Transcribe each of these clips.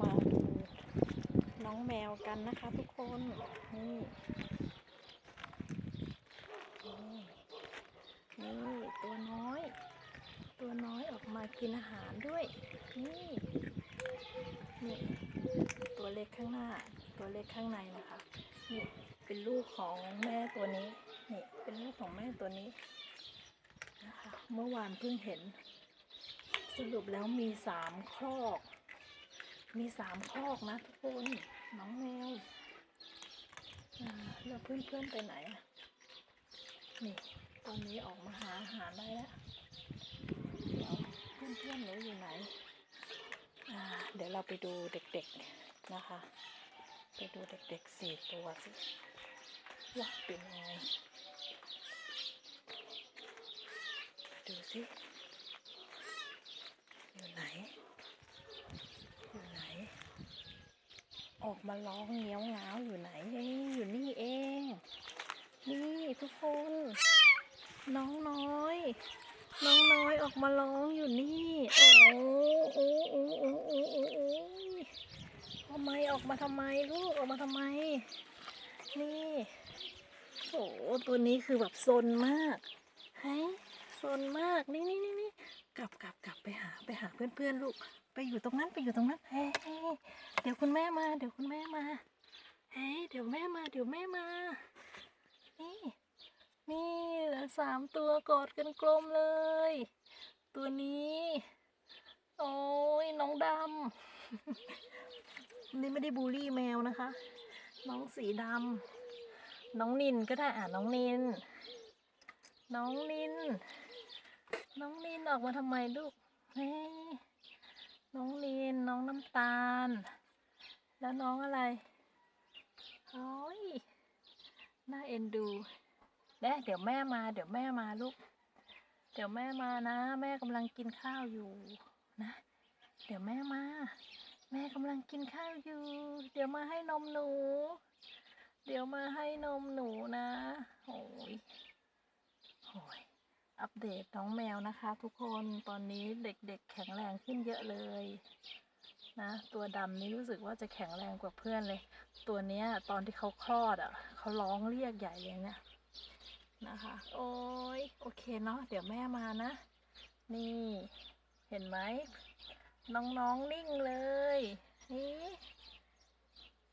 มาดูน้องแมวกันนะคะทุกคนนี่นี่นี่ตัวน้อย ตัวน้อยออกมากินอาหารด้วย นี่นี่ตัวเล็กข้างหน้า ตัวเล็กข้างในนะคะนี่เป็นลูกของแม่ตัวนี้นี่เป็นลูกของแม่ตัวนี้นะคะเมื่อวานเพิ่งเห็น สรุปแล้วมีสามครอก มีสามคอกนะทุกคนน้องแมวอ่าแล้วเพื่อนๆไปไหนนี่ตอนนี้ออกมาหาอาหารได้แล้วเดี๋ยวเพื่อนๆหนูอยู่ไหนเดี๋ยวเราไปดูเด็กๆนะคะ ไปดูเด็กๆสี่ตัวสิว่าเป็นยังไงดูสิอยู่ไหน อยู่ไหน ออกมาร้องเงี้ยวงาวอยู่ไหนเอ้ยอยู่นี่เอง นี่ทุกคน น้องน้อย น้องน้อยออกมาร้องอยู่นี่ โอ้โอ้โอ้โอ้โอ้โอ้โอ้ทำไมออกมาทำไมลูกออกมาทำไม นี่โอ้ตัวนี้คือแบบซนมากเฮ้ยซนมากนี่นี่นี่นี่กลับกลับกลับไปหา ไปหาเพื่อนเพื่อนๆลูก ไปอยู่ตรงนั้นไปอยู่ตรงนั้นเฮ้เดี๋ยวคุณแม่มา เดี๋ยวคุณแม่มาเฮ้เดี๋ยวแม่มา เดี๋ยวแม่มา นี่นี่เหลือสามตัวกอดกันกลมเลย ตัวนี้ โอ้ยน้องดำนี่ไม่ได้บูลลี่แมวนะคะ น้องสีดำน้องนินก็ได้อะน้องนิน น้องนิน น้องนินออกมาทำไมลูก น้องนินน้องน้ำตาล แล้วน้องอะไร โอ้ย น่าเอ็นดูแม่เดี๋ยวแม่มา เดี๋ยวแม่มาลูก เดี๋ยวแม่มานะ แม่กำลังกินข้าวอยู่นะ เดี๋ยวแม่มา แม่กำลังกินข้าวอยู่ เดี๋ยวมาให้นมหนู เดี๋ยวมาให้นมหนูนะ โอ้ย เดตน้องแมวนะคะ ทุกคนตอนนี้เด็กๆ แข็งแรงขึ้นเยอะเลยนะตัวดำนี่รู้สึกว่าจะแข็งแรงกว่าเพื่อนเลย ตัวเนี้ยตอนที่เขาคลอดอะเขาร้องเรียกใหญ่เลยเนี่ยนะคะ โอ้ยโอเคเนาะเดี๋ยวแม่มานะ นี่เห็นไหมน้องๆนิ่งเลยนี่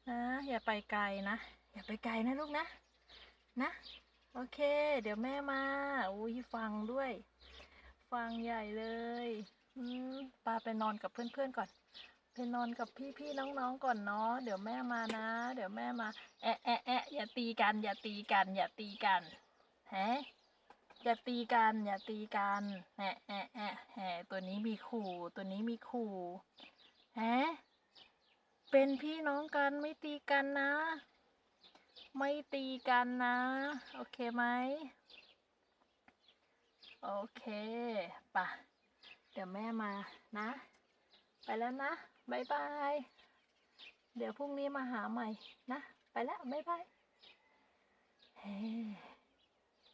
นะอย่าไปไกลนะ อย่าไปไกลนะลูกนะ นะ โอเค เดี๋ยวแม่มาอุ้ยฟังด้วย ฟังใหญ่เลยอืมปาไปนอนกับเพื่อนๆก่อน ไปนอนกับพี่ๆน้องๆก่อนเนาะเดี๋ยวแม่มานะ เดี๋ยวแม่มา แอะแอะแอะอย่าตีกัน อย่าตีกัน อย่าตีกันแฮะอย่าตีกันอย่าตีกันแอะแอะแอะแหตัวนี้มีขู่ตัวนี้มีขู่แฮะเป็นพี่น้องกันไม่ตีกันนะ ไม่ตีกันนะ โอเคไหมโอเคปะเดี๋ยวแม่มานะ ไปแล้วนะบายบาย เดี๋ยวพรุ่งนี้มาหาใหม่นะ ไปแล้วบายบายเฮ้